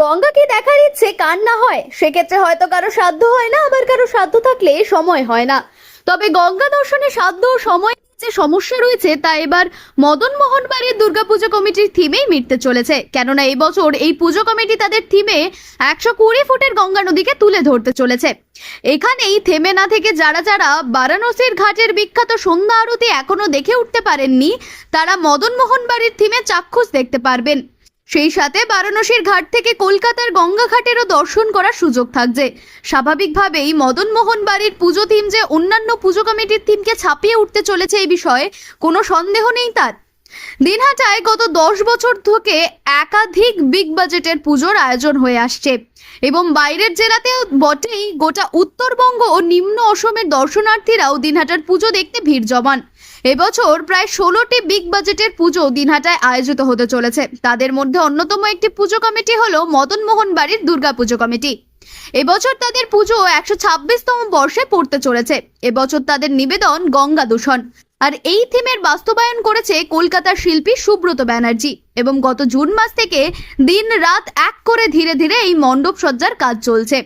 গঙ্গাকে দেখার ইচ্ছে কার না হয়? সেক্ষেত্রে হয়তো কারও সাধ্য হয় না, আবার কারও সাধ্য থাকলে সময় হয় না। তবে গঙ্গা দর্শনে সাধ্য ও সময় যে সমস্যা রয়েছে, তা এবার মদন মোহন বাড়ির দুর্গাপুজো কমিটির থিমেই মিটতে চলেছে। কেননা এই বছর এই পুজো কমিটি তাদের থিমে একশো কুড়ি ফুটের গঙ্গা নদীকে তুলে ধরতে চলেছে। এখানেই থেমে না থেকে যারা যারা বারাণসীর ঘাটের বিখ্যাত সন্ধ্যা আরতি এখনও দেখে উঠতে পারেননি, তারা মদন মোহন বাড়ির থিমে চাক্ষুষ দেখতে পারবেন। সেই সাথে বারাণসীর ঘাট থেকে কলকাতার গঙ্গা ঘাটেরও দর্শন করার সুযোগ থাকছে। স্বাভাবিকভাবেই মদন মোহন বাড়ির পুজো থিম যে অন্যান্য পুজো কমিটির থিমকে ছাপিয়ে উঠতে চলেছে এই বিষয়ে কোনো সন্দেহ নেই তার। দিনহাটায় গত দশ বছর থেকে একাধিক বিগ বাজেটের পুজোর আয়োজন হয়ে আসছে। এবং বাইরের জেলাতেও বটেই গোটা উত্তরবঙ্গ ও নিম্ন অসমের দর্শনার্থীরাও দিনহাটার পুজো দেখতে ভিড় জমান। এবছর প্রায় ষোলোটি বিগ বাজেটের পুজো দিনহাটায় আয়োজিত হতে চলেছে। তাদের মধ্যে অন্যতম একটি পুজো কমিটি হল মদন মোহন বাড়ির দুর্গা পুজো কমিটি। এবছর তাদের পুজো একশো ছাব্বিশতম বর্ষে পড়তে চলেছে। এবছর তাদের নিবেদন গঙ্গা দূষণ। আর এই থিমের বাস্তবায়ন করেছে কলকাতার শিল্পী সুব্রত ব্যানার্জি। এবং গত জুন মাস থেকে দিন রাত এক করে ধীরে ধীরে এই মণ্ডপ সজ্জার কাজ চলছে।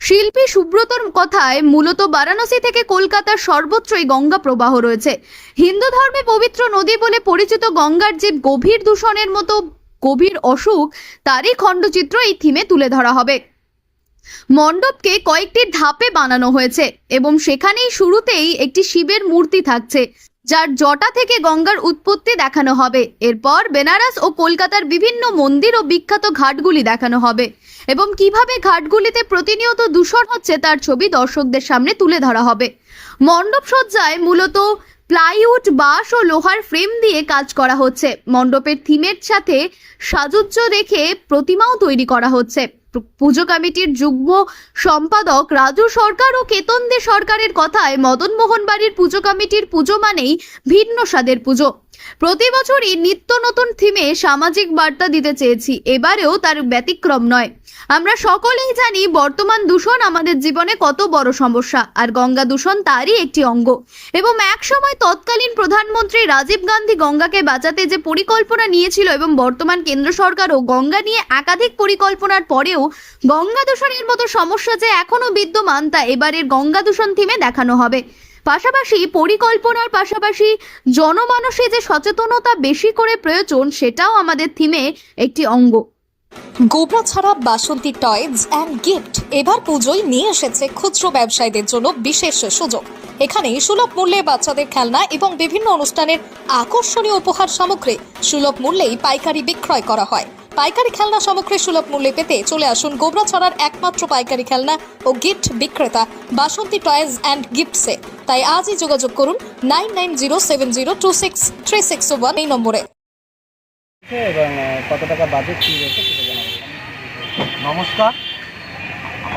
শিল্পী সুব্রতর কথায় মূলত বারাণসী থেকে কলকাতার সর্বত্রই গঙ্গা প্রবাহ রয়েছে। হিন্দু ধর্মে পবিত্র নদী বলে পরিচিত গঙ্গার যে গভীর দূষণের মতো গভীর অসুখ, তারই খণ্ডচিত্র এই থিমে তুলে ধরা হবে। মণ্ডপকে কয়েকটি ধাপে বানানো হয়েছে এবং সেখানেই শুরুতেই একটি শিবের মূর্তি থাকছে। যার জটা থেকে গঙ্গার উৎপত্তি দেখানো হবে। এরপর বেনারস ও কলকাতার বিভিন্ন মন্দির ও বিখ্যাত ঘাটগুলি দেখানো হবে এবং কীভাবে ঘাটগুলিতে প্রতিনিয়ত দূষণ হচ্ছে তার ছবি দর্শকদের সামনে তুলে ধরা হবে। মণ্ডপ সজ্জায় মূলত প্লাইউড, বাঁশ ও লোহার ফ্রেম দিয়ে কাজ করা হচ্ছে। মণ্ডপের থিমের সাথে সাজুজ্য রেখে প্রতিমাও তৈরি করা হচ্ছে। পুজো কমিটির যুগ্ম সম্পাদক রাজু সরকার ও কেতন দে সরকারের কথায় মদন মোহন বাড়ির পুজো কমিটির পুজো মানেই ভিন্ন স্বাদের পুজো। প্রতি বছরই নিত্য নতুন থিমে সামাজিক বার্তা দিতে চেয়েছি। এবারেও তার ব্যতিক্রম নয়। আমরা সকলেই জানি বর্তমান দূষণ আমাদের জীবনে কত বড় সমস্যা, আর গঙ্গা দূষণ তারই একটি অঙ্গ। এবং একসময় তৎকালীন প্রধানমন্ত্রী রাজীব গান্ধী গঙ্গাকে বাঁচাতে যে পরিকল্পনা নিয়েছিল এবং বর্তমান কেন্দ্র সরকারও গঙ্গা নিয়ে একাধিক পরিকল্পনার পরেও গঙ্গা দূষণের মতো সমস্যা যে এখনও বিদ্যমান, তা এবারের গঙ্গা দূষণ থিমে দেখানো হবে। পাশাপাশি পরিকল্পনার পাশাপাশি জনমানসে যে সচেতনতা বেশি করে প্রয়োজন, সেটাও আমাদের থিমে একটি অঙ্গ। গোবরা ছাড়া বাসন্তী টয়েজ অ্যান্ড গিফট এবার পুজোয় নিয়ে এসেছে খুচরো ব্যবসায়ীদের জন্য বিশেষ সুযোগ। এখানে সুলভ মূল্যে বাচ্চাদের খেলনা এবং বিভিন্ন অনুষ্ঠানের আকর্ষণীয় উপহার সামগ্রী সুলভ মূল্যেই পাইকারি বিক্রয় করা হয়। পাইকারি খেলনা সামগ্রী সুলভ মূল্যে পেতে চলে আসুন গোবরা ছড়ার একমাত্র পাইকারি খেলনা ও গিফট বিক্রেতা বাসন্তী টয়েজ অ্যান্ড গিফটসে তাই আজই যোগাযোগ করুন nine nine zero seven zero two six three six one এই নম্বরে। এবং কত টাকা বাজেট কী রয়েছে নমস্কার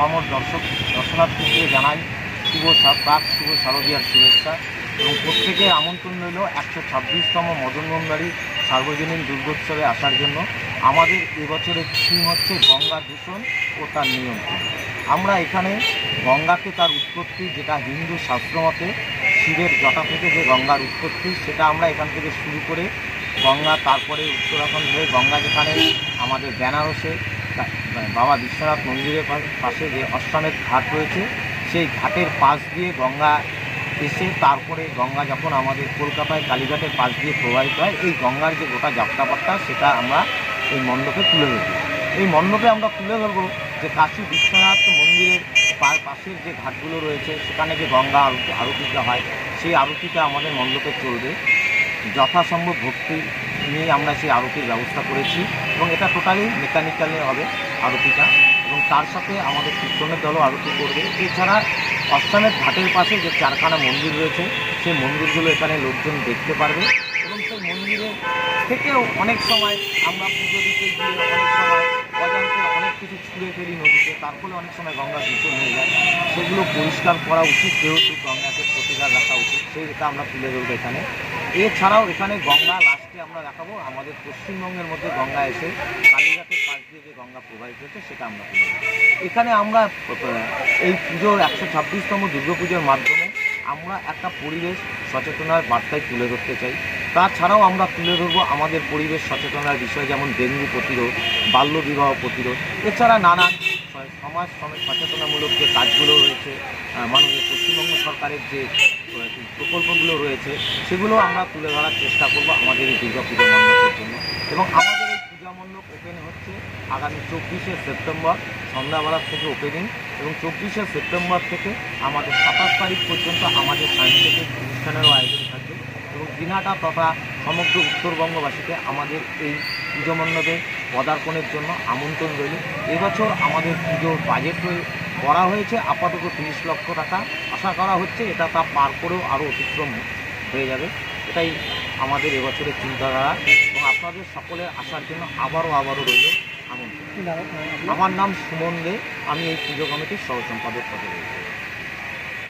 আমার দর্শক দর্শনার্থীকে জানাই শুভ প্রাক শুভ শারদীয়ার শুভেচ্ছা। এবং প্রত্যেকের আমন্ত্রণ রইল একশো ছাব্বিশতম মদন মদনমন্দারী সার্বজনীন দুর্গোৎসবে আসার জন্য। আমাদের এবছরের থিম হচ্ছে গঙ্গা দূষণ ও তার নিয়ন্ত্রণ আমরা এখানে গঙ্গাকে তার উৎপত্তি যেটা হিন্দু শাস্ত্রমতে শিবের জটা থেকে যে গঙ্গার উৎপত্তি সেটা আমরা এখান থেকে শুরু করে গঙ্গা তারপরে উত্তরাখণ্ড হয়ে গঙ্গা যেখানে আমাদের বেনারসে বাবা বিশ্বনাথ মন্দিরের পাশে যে অশ্বমেধ ঘাট রয়েছে, সেই ঘাটের পাশ দিয়ে গঙ্গা এসে তারপরে গঙ্গা যখন আমাদের কলকাতায়, কালীঘাটের পাশ দিয়ে প্রবাহিত হয়। এই গঙ্গার যে গোটা যাত্রাপথটা, সেটা আমরা এই মণ্ডপে তুলে ধরব। এই মণ্ডপে আমরা তুলে ধরবো যে কাশী বিশ্বনাথ মন্দিরের পাশের যে ঘাটগুলো রয়েছে, সেখানে যে গঙ্গা আরতি আরতিটা হয়, সেই আরতিটা আমাদের মণ্ডপে চলবে। যথাসম্ভব ভক্তি নিয়ে আমরা সেই আরতির ব্যবস্থা করেছি এবং এটা টোটালি মেকানিক্যালে হবে আরতিটা এবং তার সাথে আমাদের কীর্তনের দলও আরতি করবে। এছাড়া অস্থানের ঘাটের পাশে যে চারখানা মন্দির রয়েছে, সেই মন্দিরগুলো এখানে লোকজন দেখতে পারবে। এবং সেই মন্দিরের থেকেও অনেক সময় আমরা পুজো দিতে গিয়ে অনেক সময় অজান্তে অনেক কিছু ছুঁড়ে ফেলি নদীতে, তার ফলে অনেক সময় গঙ্গা দূষণ হয়ে যায়। সেগুলো পরিষ্কার করা উচিত, যেহেতু গঙ্গাকে প্রতিকার রাখা উচিত, সেই সেইটা আমরা তুলে ধরবো এখানে। এছাড়াও এখানে গঙ্গা লাস্টে আমরা দেখাবো, আমাদের পশ্চিমবঙ্গের মধ্যে গঙ্গা এসে কালীঘাটের গঙ্গা প্রবাহিত হচ্ছে, সেটা আমরা এখানে আমরা এই পুজোর একশো ছাব্বিশতম দুর্গাপুজোর মাধ্যমে আমরা একটা পরিবেশ সচেতনার বার্তায় তুলে ধরতে চাই। তাছাড়াও আমরা তুলে ধরবো আমাদের পরিবেশ সচেতনার বিষয়, যেমন ডেঙ্গু প্রতিরোধ, বাল্যবিবাহ প্রতিরোধ। এছাড়া নানান সমাজ সচেতনামূলক যে কাজগুলো রয়েছে মাননীয় পশ্চিমবঙ্গ সরকারের যে প্রকল্পগুলো রয়েছে, সেগুলো আমরা তুলে ধরার চেষ্টা করব আমাদের এই দুর্গা পূজা মণ্ডপের জন্য। এবং আমাদের মণ্ডপ ওপেন হচ্ছে আগামী চব্বিশে সেপ্টেম্বর, সন্ধ্যাবেলা থেকে ওপেনিং এবং চব্বিশে সেপ্টেম্বর থেকে আমাদের সাতাশ তারিখ পর্যন্ত আমাদের সাংস্কৃতিক অনুষ্ঠানেরও আয়োজন থাকবে এবং দিনহাটা তথা সমগ্র উত্তরবঙ্গবাসীকে আমাদের এই পুজো মণ্ডপে পদার্পণের জন্য আমন্ত্রণ রইল। এবছর আমাদের পুজোর বাজেট করা হয়েছে আপাতত তিরিশ লক্ষ টাকা। আশা করা হচ্ছে এটা তা পার করেও আরও অতিক্রম হয়ে যাবে। এটাই আমাদের এবছরের চিন্তাধারা। এবং আপনাদের সকলের আসার জন্য আবারও আবারও রইল আমন্ত্রণ? আমার নাম সুমন দে। আমি এই পুজো কমিটির সহ সম্পাদক পদে রয়েছি।